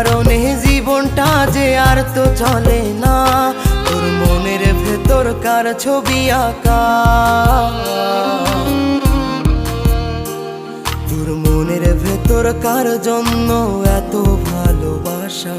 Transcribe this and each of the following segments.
কারণে জীবনটা যে আর তো চলে না। তোর মনের ভেতর কার ছবি আঁকা? তোর মনের ভেতর কার জন্য এত ভালোবাসা?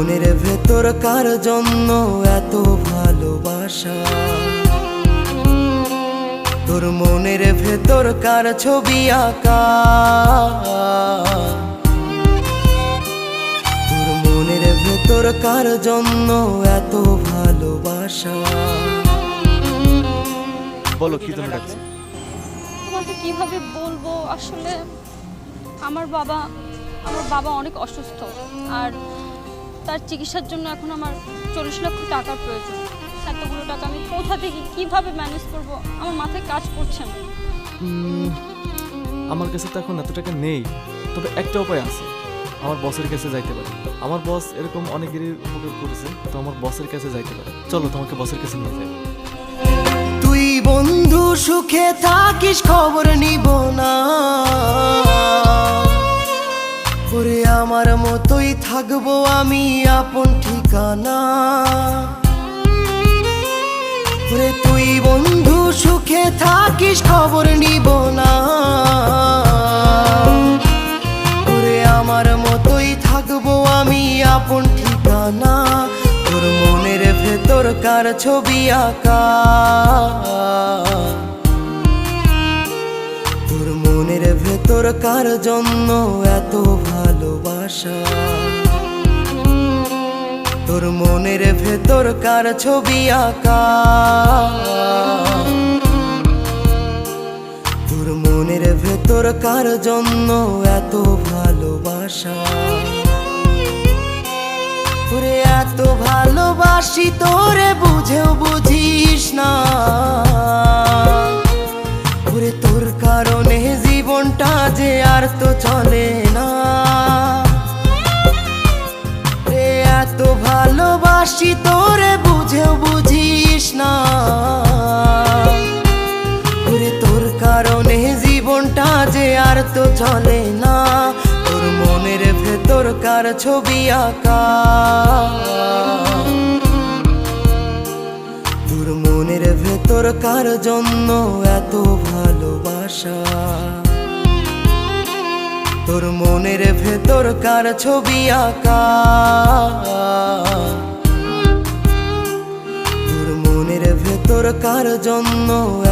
মনের ভেতর কার জন্য এত ভালোবাসা। তোর মনের ভেতর কার ছবি আঁকা। তোর মনের ভেতর কার জন্য এত ভালোবাসা। বলো কি জন্য ডাকছি? তোমাকে কীভাবে বলব? আসলে আমার বাবা আমার বাবা অনেক অসুস্থ। আর তার চিকিৎসার জন্য এখন আমার চল্লিশ লক্ষ টাকার প্রয়োজন। এতগুলো টাকা আমি কোথা থেকে কীভাবে ম্যানেজ করব? আমার মাথায় কাজ করছে না। আমার কাছে তো এখন এত টাকা নেই তবে একটা উপায় আছে। আমার বসের কাছে যাইতে পারি। আমার বস এরকম অনেকেরই উপকার করেছে তো আমার বসের কাছে যাইতে পারে। চলো তোমাকে বসের কাছে নিয়ে যাই। তুই বন্ধু সুখে থাকিস খবর নিব মতোই আমি আপন ঠিকানা। তুই বন্ধু, সুখে থাকিস, খবর নিব না। ওরে আমার মতোই থাকব আমি আপন ঠিকানা। তোর মনের ভেতর কার ছবি আঁকা? তোর মনের ভেতর কার জন্য এত ভালোবাসা? তোর মনের ভেতর কার ছবি আঁকা? তোর মনের ভেতর কার জন্য এত ভালোবাসা? তোরে এত ভালোবাসি, তোরে বুঝেও বুঝিস না। তোর কারণে জীবনটা যে আর তো চলে ভালোবাসি তোরে বুঝেও বুঝিস না। ওরে তোর কারণে জীবনটা যে আর তো চলে না। তোর মনের ভেতর কার ছবি আঁকা। তোর মনের ভেতর কার জন্য এত ভালোবাসা? তোর মনের ভেতর কার ছবি আঁকা? জন্য এত